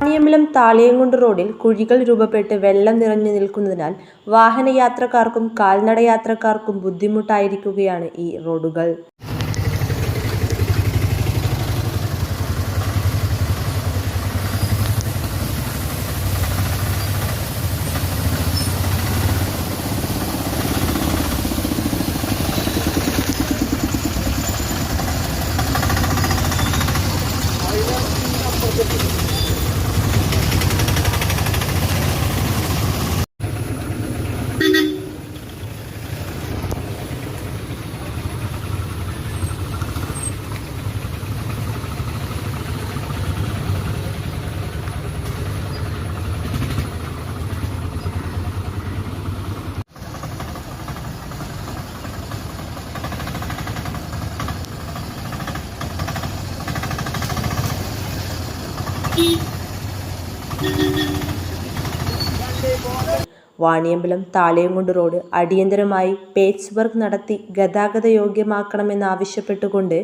Vaniyambalam Thaliyankundu റോഡിൽ കുഴികൾ രൂപപ്പെട്ട് വെള്ളം നിറഞ്ഞു നിൽക്കുന്നതിനാൽ വാഹനയാത്രക്കാർക്കും കാൽനട യാത്രക്കാർക്കും ബുദ്ധിമുട്ടായിരിക്കുകയാണ് ഈ റോഡുകൾ. വാണിയമ്പലം താലയംകുണ്ട് റോഡ് അടിയന്തരമായി പേച്ച് വർക്ക് നടത്തി ഗതാഗത യോഗ്യമാക്കണമെന്നാവശ്യപ്പെട്ടുകൊണ്ട്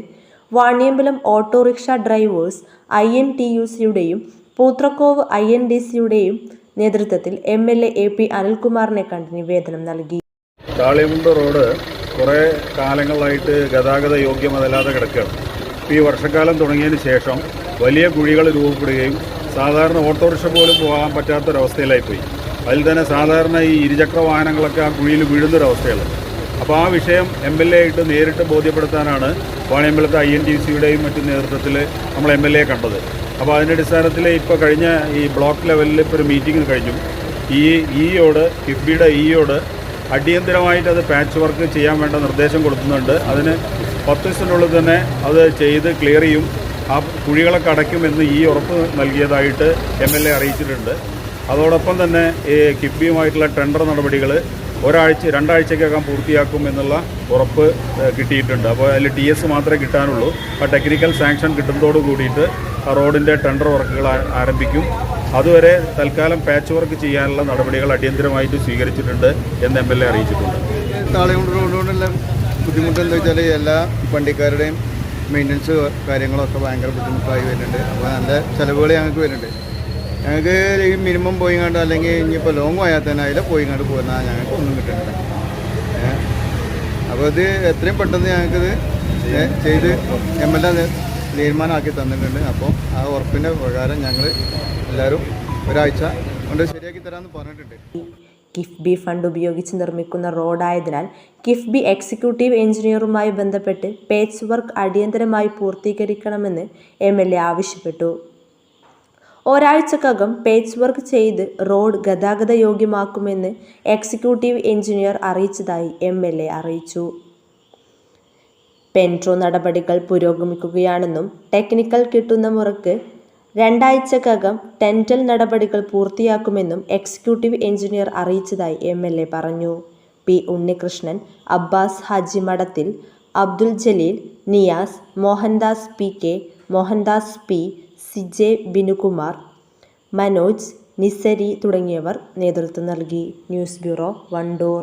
Vaniyambalam autorickshaw drivers I N T U സിയുടെയും Poothrakkovu I N D സിയുടെയും നേതൃത്വത്തിൽ M L A A P അനിൽകുമാറിനെ കണ്ട് നിവേദനം നൽകി. താളിമുണ്ട് റോഡ് കുറേ കാലങ്ങളായിട്ട് ഗതാഗത യോഗ്യമതല്ലാതെ കിടക്കുകയാണ്. ഈ വർഷക്കാലം തുടങ്ങിയതിന് ശേഷം വലിയ കുഴികൾ രൂപപ്പെടുകയും സാധാരണ ഓട്ടോറിക്ഷ പോലും പോകാൻ പറ്റാത്തൊരവസ്ഥയിലായിപ്പോയി. അതിൽ തന്നെ സാധാരണ ഈ ഇരുചക്ര വാഹനങ്ങളൊക്കെ ആ കുഴിയിൽ വീഴുന്നൊരവസ്ഥയാണ്. അപ്പോൾ ആ വിഷയം എം എൽ എ ആയിട്ട് നേരിട്ട് ബോധ്യപ്പെടുത്താനാണ് വാണിയമ്പലത്തെ ഐ എൻ ടി സിയുടെയും മറ്റു നേതൃത്വത്തിൽ നമ്മൾ എം എൽ എ കണ്ടത്. അപ്പോൾ അതിന്റെ അടിസ്ഥാനത്തിൽ ഇപ്പോൾ കഴിഞ്ഞ ഈ ബ്ലോക്ക് ലെവലിൽ ഇപ്പോൾ ഒരു മീറ്റിംഗ് കഴിഞ്ഞു. ഈ ഇയോട് കിഫ്ബിയുടെ ഇയോട് അടിയന്തരമായിട്ട് അത് പാച്ച് വർക്ക് ചെയ്യാൻ വേണ്ട നിർദ്ദേശം കൊടുക്കുന്നുണ്ട്. അതിന് പത്ത് ദിവസത്തിനുള്ളിൽ തന്നെ അത് ചെയ്ത് ക്ലിയർ ചെയ്യും. ആ കുഴികളൊക്കെ അടയ്ക്കുമെന്ന് ഈ ഉറപ്പ് നൽകിയതായിട്ട് എം എൽ എ അറിയിച്ചിട്ടുണ്ട്. അതോടൊപ്പം തന്നെ ഈ കിഫ്ബിയുമായിട്ടുള്ള ടെൻഡർ നടപടികൾ ഒരാഴ്ച രണ്ടാഴ്ചക്കകം പൂർത്തിയാക്കും എന്നുള്ള ഉറപ്പ് കിട്ടിയിട്ടുണ്ട്. അപ്പോൾ അതിൽ ടി എസ് മാത്രമേ കിട്ടാനുള്ളൂ. ആ ടെക്നിക്കൽ സാങ്ഷൻ കിട്ടുന്നതോട് കൂടിയിട്ട് റോഡിന്റെ ടെൻഡർ വർക്കുകൾ ആരംഭിക്കും. അതുവരെ തൽക്കാലം പാച്ച് വർക്ക് ചെയ്യാനുള്ള നടപടികൾ അടിയന്തരമായിട്ട് സ്വീകരിച്ചിട്ടുണ്ട് എന്ന് എം എൽ എ അറിയിച്ചിട്ടുണ്ട്. താളയുണ്ട് കൊണ്ടുള്ള ബുദ്ധിമുട്ട് വെച്ചാൽ എല്ലാ വണ്ടിക്കാരുടെയും മെയിന്റനൻസ് കാര്യങ്ങളൊക്കെ ഭയങ്കര ബുദ്ധിമുട്ടായി വരുന്നുണ്ട്. അപ്പോൾ നല്ല ചിലവുകൾ ഞങ്ങൾക്ക് വരുന്നുണ്ട്. ഞങ്ങൾക്ക് ഈ മിനിമം പോയി കണ്ട് അല്ലെങ്കിൽ ഇനിയിപ്പോൾ ലോങ് പോയാൽ തന്നെ അതിൽ പോയി കണ്ട് പോകുന്ന ഞങ്ങൾക്ക് ഒന്നും കിട്ടുന്നില്ല അപ്പോൾ ഇത് എത്രയും പെട്ടെന്ന് ഞങ്ങൾക്കിത് ചെയ്ത് എം എൽ എ തീരുമാനമാക്കി തന്നിട്ടുണ്ട്. അപ്പോൾ ആ ഉറപ്പിന്റെ പ്രകാരം ഞങ്ങൾ എല്ലാവരും ഒരാഴ്ച കൊണ്ട് ശരിയാക്കി തരാമെന്ന് പറഞ്ഞിട്ടുണ്ട്. കിഫ്ബി ഫണ്ട് ഉപയോഗിച്ച് നിർമ്മിക്കുന്ന റോഡായതിനാൽ കിഫ്ബി എക്സിക്യൂട്ടീവ് എഞ്ചിനീയറുമായി ബന്ധപ്പെട്ട് പേച്ച് വർക്ക് അടിയന്തരമായി പൂർത്തീകരിക്കണമെന്ന് എം എൽ എ ആവശ്യപ്പെട്ടു. ഒരാഴ്ചക്കകം പേച്ച് വർക്ക് ചെയ്ത് റോഡ് ഗതാഗത യോഗ്യമാക്കുമെന്ന് എക്സിക്യൂട്ടീവ് എഞ്ചിനീയർ അറിയിച്ചതായി എം എൽ എ അറിയിച്ചു. പെൻട്രോ നടപടികൾ പുരോഗമിക്കുകയാണെന്നും ടെക്നിക്കൽ കിട്ടുന്ന മുറക്ക് രണ്ടാഴ്ചക്കകം ടെൻഡൽ നടപടികൾ പൂർത്തിയാക്കുമെന്നും എക്സിക്യൂട്ടീവ് എഞ്ചിനീയർ അറിയിച്ചതായി എം എൽ എ പറഞ്ഞു. P Unnikrishnan Abbas Haji Madathil Abdul Jaleel Niyas Mohandas P K Mohandas P CJ Binukumar Manoj Nisari തുടങ്ങിയവർ നേതൃത്വം നൽകി. News bureau Wandoor.